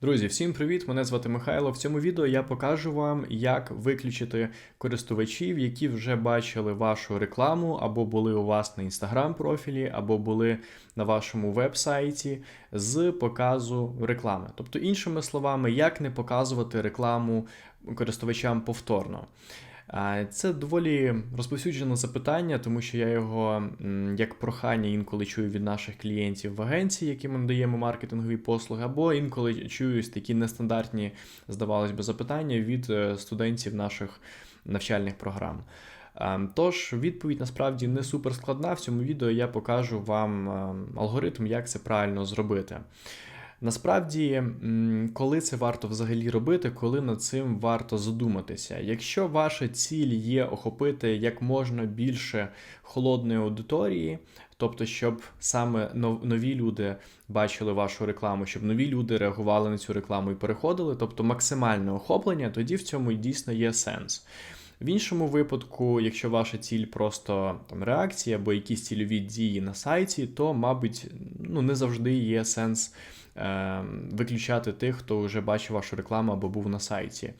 Друзі, всім привіт! Мене звати Михайло. В цьому відео я покажу вам, як виключити користувачів, які вже бачили вашу рекламу, або були у вас на інстаграм профілі, або були на вашому веб-сайті з показу реклами. Тобто, іншими словами, як не показувати рекламу користувачам повторно. Це доволі розповсюджене запитання, тому що я його як прохання інколи чую від наших клієнтів в агенції, яким ми надаємо маркетингові послуги, або інколи чую такі нестандартні, здавалось би, запитання від е, студентів наших навчальних програм. Тож, відповідь насправді не супер складна. В цьому відео я покажу вам алгоритм, як це правильно зробити. Насправді, коли це варто взагалі робити, коли над цим варто задуматися. Якщо ваша ціль є охопити як можна більше холодної аудиторії, тобто, щоб саме нові люди бачили вашу рекламу, щоб нові люди реагували на цю рекламу і переходили, тобто максимальне охоплення, тоді в цьому дійсно є сенс. В іншому випадку, якщо ваша ціль просто там реакція або якісь цільові дії на сайті, то, мабуть, ну не завжди є сенс е, виключати тих, хто вже бачив вашу рекламу або був на сайті.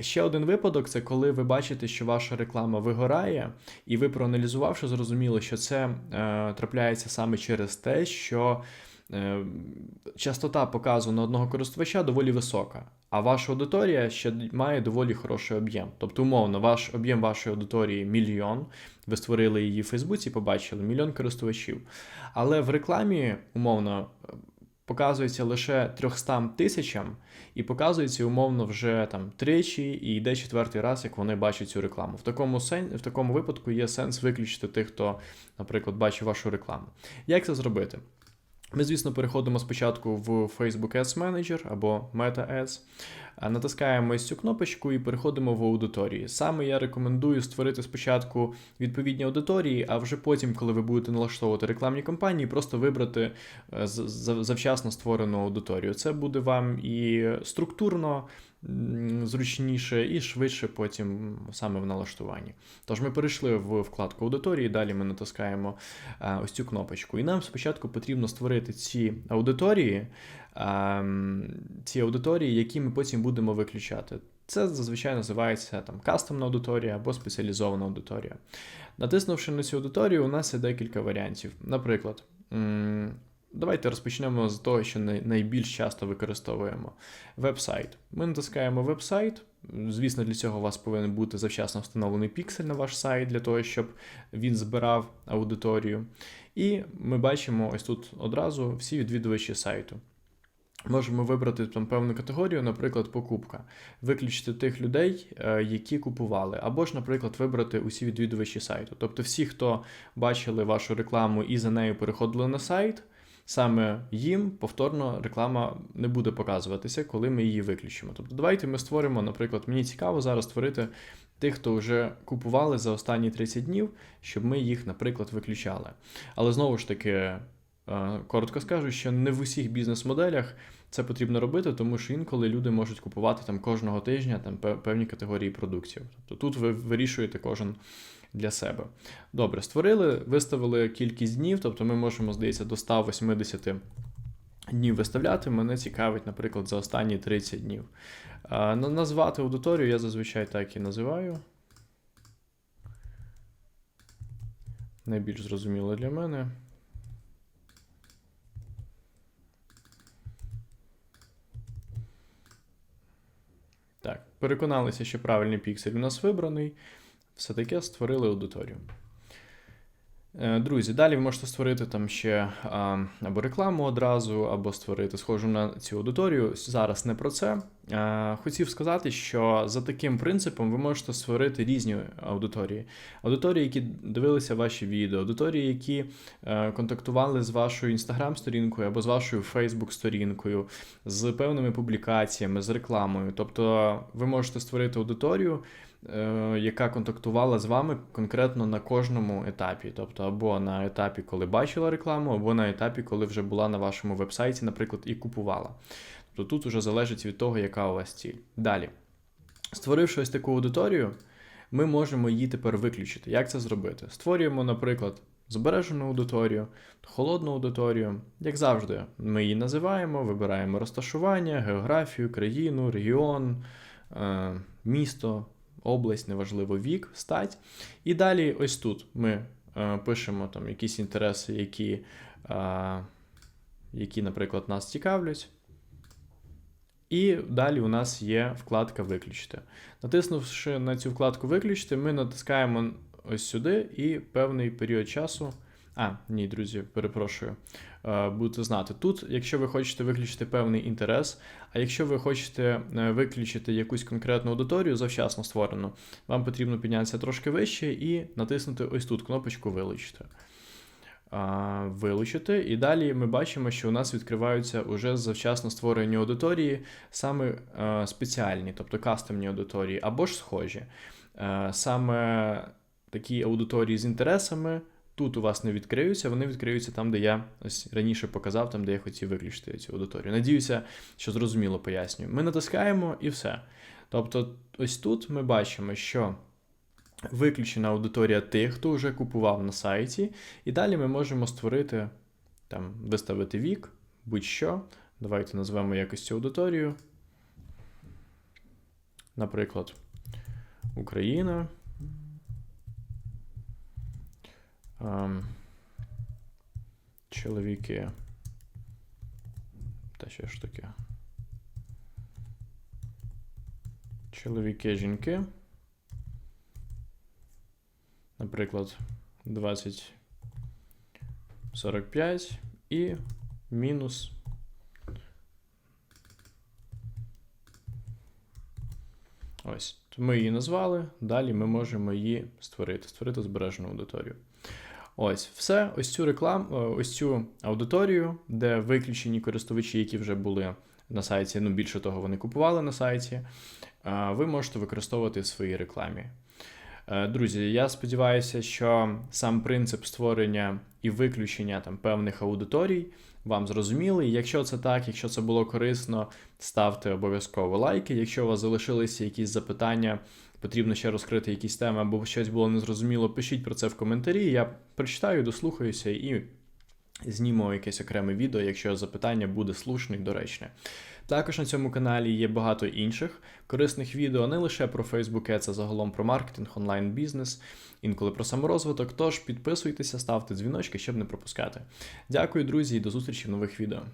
Ще один випадок це коли ви бачите, що ваша реклама вигорає, і ви проаналізувавши, зрозуміли, що це е, трапляється саме через те, що. Е, частота показу на одного користувача доволі висока, а ваша аудиторія ще має доволі хороший об'єм. Тобто, умовно, ваш об'єм вашої аудиторії мільйон. Ви створили її в Фейсбуці, побачили мільйон користувачів. Але в рекламі, умовно, показується лише 300 тисячам, і показується умовно вже там тричі, і йде четвертий раз, як вони бачать цю рекламу. В такому сен... в такому випадку є сенс виключити тих, хто, наприклад, бачив вашу рекламу. Як це зробити? Ми, звісно, переходимо спочатку в Facebook Ads Manager або Meta Ads, натискаємо ось цю кнопочку і переходимо в аудиторії. Саме я рекомендую створити спочатку відповідні аудиторії, а вже потім, коли ви будете налаштовувати рекламні кампанії, просто вибрати е, завчасно створену аудиторію. Це буде вам і структурно зручніше і швидше потім саме в налаштуванні. Тож ми перейшли в вкладку аудиторії, далі ми натискаємо е, ось цю кнопочку. І нам спочатку потрібно створити ці аудиторії, ем, ці аудиторії, які ми потім будемо виключати. Це зазвичай називається там кастомна аудиторія або спеціалізована аудиторія. Натиснувши на цю аудиторію, у нас є декілька варіантів. Наприклад, Давайте розпочнемо з того, що найбільш часто використовуємо веб-сайт. Ми натискаємо веб-сайт. Звісно, для цього у вас повинен бути завчасно встановлений піксель на ваш сайт, для того, щоб він збирав аудиторію. І ми бачимо ось тут одразу всі відвідувачі сайту. Можемо вибрати там певну категорію, наприклад, покупка, виключити тих людей, е, які купували, або ж, наприклад, вибрати усі відвідувачі сайту. Тобто, всі, хто бачили вашу рекламу і за нею переходили на сайт саме їм повторно реклама не буде показуватися, коли ми її виключимо. Тобто, давайте ми створимо, наприклад, мені цікаво зараз створити тих, хто вже купували за останні 30 днів, щоб ми їх, наприклад, виключали. Але знову ж таки, е, коротко скажу, що не в усіх бізнес-моделях. Це потрібно робити, тому що інколи люди можуть купувати там кожного тижня там певні категорії продуктів. Тобто тут ви вирішуєте кожен для себе. Добре, створили, виставили кількість днів, тобто ми можемо, здається, до 180 днів виставляти. Мене цікавить, наприклад, за останні 30 днів. Назвати аудиторію я зазвичай так і називаю. Найбільш зрозуміло для мене. Так, переконалися, що правильний піксель у нас вибраний все таке створили аудиторію. Е, друзі, далі ви можете створити там ще або рекламу одразу, або створити схожу на цю аудиторію. Зараз не про це. Е, хотів сказати, що за таким принципом ви можете створити різні аудиторії. Аудиторії, які дивилися ваші відео, аудиторії, які е, контактували з вашою інстаграм-сторінкою або з вашою Фейсбук-сторінкою, з певними публікаціями, з рекламою. Тобто ви можете створити аудиторію. Е, яка контактувала з вами конкретно на кожному етапі, тобто або на етапі, коли бачила рекламу, або на етапі, коли вже була на вашому вебсайті, наприклад, і купувала. Тобто тут вже залежить від того, яка у вас ціль. Далі, створивши ось таку аудиторію, ми можемо її тепер виключити. Як це зробити? Створюємо, наприклад, збережену аудиторію, холодну аудиторію. Як завжди, ми її називаємо, вибираємо розташування, географію, країну, регіон, е, місто, область, неважливо, вік, стать. І далі, ось тут ми е, пишемо там якісь інтереси, які, е, які, наприклад, нас цікавлять. І далі у нас є вкладка Виключити. Натиснувши на цю вкладку Виключити, ми натискаємо ось сюди і певний період часу. А, ні, друзі, перепрошую. Е, Будете знати. Тут, якщо ви хочете виключити певний інтерес, а якщо ви хочете е, виключити якусь конкретну аудиторію, завчасно створену, вам потрібно піднятися трошки вище і натиснути ось тут кнопочку Вилучити. Вилучити. І далі ми бачимо, що у нас відкриваються уже завчасно створені аудиторії, саме е, спеціальні, тобто кастомні аудиторії, або ж схожі. Саме такі аудиторії з інтересами тут у вас не відкриються, вони відкриються там, де я ось раніше показав, там, де я хотів виключити цю аудиторію. Надіюся, що зрозуміло пояснюю. Ми натискаємо і все. Тобто, ось тут ми бачимо, що виключена аудиторія тих, хто вже купував на сайті, і далі ми можемо створити, там, виставити вік, будь-що. Давайте назвемо якось цю аудиторію. Наприклад, Україна. Чоловіки. Та ще ж таке. Чоловіки, жінки. Наприклад, 20 45 і мінус. Ось. Ми її назвали. Далі ми можемо її створити, створити збережену аудиторію. Ось, все, ось цю рекламу, ось цю аудиторію, де виключені користувачі, які вже були на сайті, ну більше того, вони купували на сайті, ви можете використовувати в своїй рекламі. Е, Друзі, я сподіваюся, що сам принцип створення і виключення там певних аудиторій вам зрозумілий. Якщо це так, якщо це було корисно, ставте обов'язково лайки. Якщо у вас залишилися якісь запитання, потрібно ще розкрити якісь теми або щось було незрозуміло, пишіть про це в коментарі. Я прочитаю, дослухаюся і зніму якесь окреме відео, якщо запитання буде слушне і доречне. Також на цьому каналі є багато інших корисних відео, не лише про Facebook Ads, а загалом про маркетинг, онлайн-бізнес, інколи про саморозвиток. Тож підписуйтеся, ставте дзвіночки, щоб не пропускати. Дякую, друзі, і до зустрічі в нових відео.